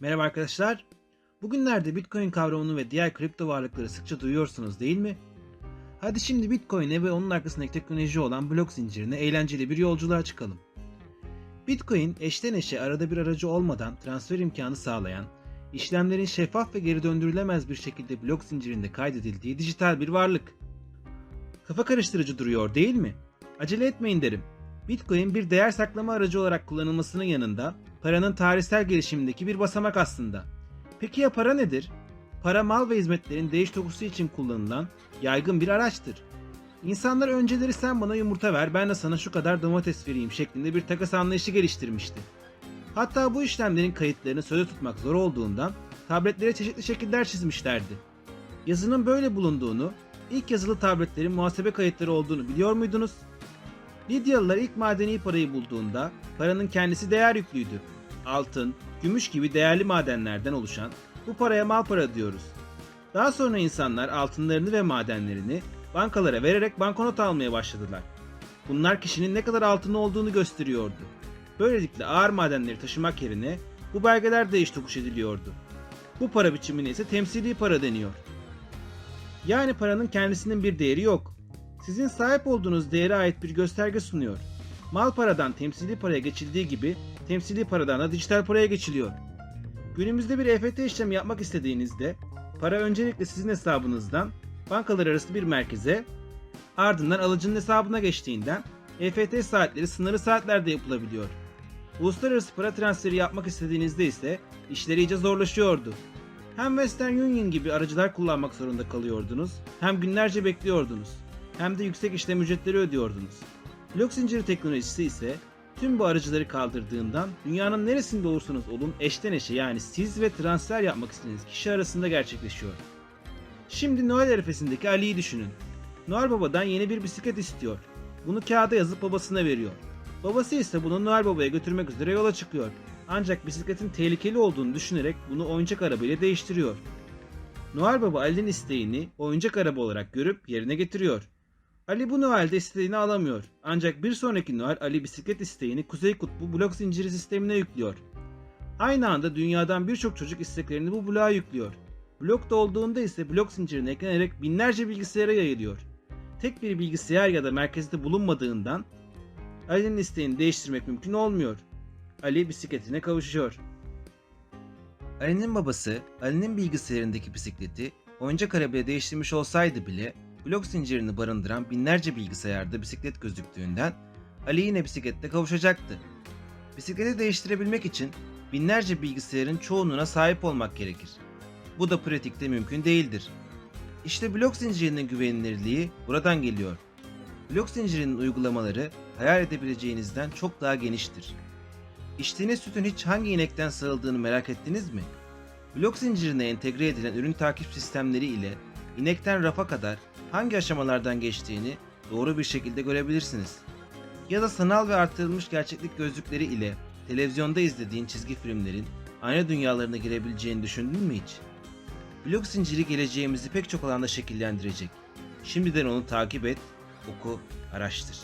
Merhaba arkadaşlar. Bugünlerde Bitcoin kavramını ve diğer kripto varlıkları sıkça duyuyorsunuz değil mi? Hadi şimdi Bitcoin'e ve onun arkasındaki teknoloji olan blok zincirine eğlenceli bir yolculuğa çıkalım. Bitcoin eşten eşe arada bir aracı olmadan transfer imkanı sağlayan, işlemlerin şeffaf ve geri döndürülemez bir şekilde blok zincirinde kaydedildiği dijital bir varlık. Kafa karıştırıcı duruyor değil mi? Acele etmeyin derim. Bitcoin bir değer saklama aracı olarak kullanılmasının yanında paranın tarihsel gelişimindeki bir basamak aslında. Peki ya para nedir? Para mal ve hizmetlerin değiş tokusu için kullanılan yaygın bir araçtır. İnsanlar önceleri sen bana yumurta ver ben de sana şu kadar domates vereyim şeklinde bir takas anlayışı geliştirmişti. Hatta bu işlemlerin kayıtlarını sözde tutmak zor olduğundan tabletlere çeşitli şekiller çizmişlerdi. Yazının böyle bulunduğunu, ilk yazılı tabletlerin muhasebe kayıtları olduğunu biliyor muydunuz? Lidyalılar ilk madeni parayı bulduğunda paranın kendisi değer yüklüydü. Altın, gümüş gibi değerli madenlerden oluşan bu paraya mal para diyoruz. Daha sonra insanlar altınlarını ve madenlerini bankalara vererek banknot almaya başladılar. Bunlar kişinin ne kadar altını olduğunu gösteriyordu. Böylelikle ağır madenleri taşımak yerine bu belgeler değiş tokuş ediliyordu. Bu para biçimine ise temsili para deniyor. Yani paranın kendisinin bir değeri yok. Sizin sahip olduğunuz değere ait bir gösterge sunuyor. Mal paradan temsili paraya geçildiği gibi temsili paradan da dijital paraya geçiliyor. Günümüzde bir EFT işlemi yapmak istediğinizde para öncelikle sizin hesabınızdan bankalar arası bir merkeze ardından alıcının hesabına geçtiğinden EFT saatleri sınırlı saatlerde yapılabiliyor. Uluslararası para transferi yapmak istediğinizde ise işler iyice zorlaşıyordu. Hem Western Union gibi aracılar kullanmak zorunda kalıyordunuz, hem günlerce bekliyordunuz, hem de yüksek işlem ücretleri ödüyordunuz. Blok zinciri teknolojisi ise tüm bu aracıları kaldırdığından dünyanın neresinde olursanız olun eşten eşe yani siz ve transfer yapmak istediğiniz kişi arasında gerçekleşiyor. Şimdi Noel arifesindeki Ali'yi düşünün. Noel Baba'dan yeni bir bisiklet istiyor. Bunu kağıda yazıp babasına veriyor. Babası ise bunu Noel Baba'ya götürmek üzere yola çıkıyor. Ancak bisikletin tehlikeli olduğunu düşünerek bunu oyuncak arabayla değiştiriyor. Noel Baba Ali'nin isteğini oyuncak araba olarak görüp yerine getiriyor. Ali bu Noel'de istediğini alamıyor. Ancak bir sonraki Noel Ali bisiklet isteğini Kuzey Kutbu blok zinciri sistemine yüklüyor. Aynı anda dünyadan birçok çocuk isteklerini bu bloğa yüklüyor. Blok dolduğunda ise blok zincirine eklenerek binlerce bilgisayara yayılıyor. Tek bir bilgisayar ya da merkezde bulunmadığından Ali'nin isteğini değiştirmek mümkün olmuyor. Ali bisikletine kavuşuyor. Ali'nin babası Ali'nin bilgisayarındaki bisikleti oyuncak arabaya değiştirmiş olsaydı bile blok zincirini barındıran binlerce bilgisayarda bisiklet gözüktüğünden Ali yine bisiklette kavuşacaktı. Bisikleti değiştirebilmek için binlerce bilgisayarın çoğunluğuna sahip olmak gerekir. Bu da pratikte mümkün değildir. İşte blok zincirinin güvenilirliği buradan geliyor. Blok zincirinin uygulamaları hayal edebileceğinizden çok daha geniştir. İçtiğiniz sütün hiç hangi inekten sağıldığını merak ettiniz mi? Blok zincirine entegre edilen ürün takip sistemleri ile inekten rafa kadar hangi aşamalardan geçtiğini doğru bir şekilde görebilirsiniz. Ya da sanal ve artırılmış gerçeklik gözlükleri ile televizyonda izlediğin çizgi filmlerin aynı dünyalarına girebileceğini düşündün mü hiç? Blok zinciri geleceğimizi pek çok alanda şekillendirecek. Şimdiden onu takip et, oku, araştır.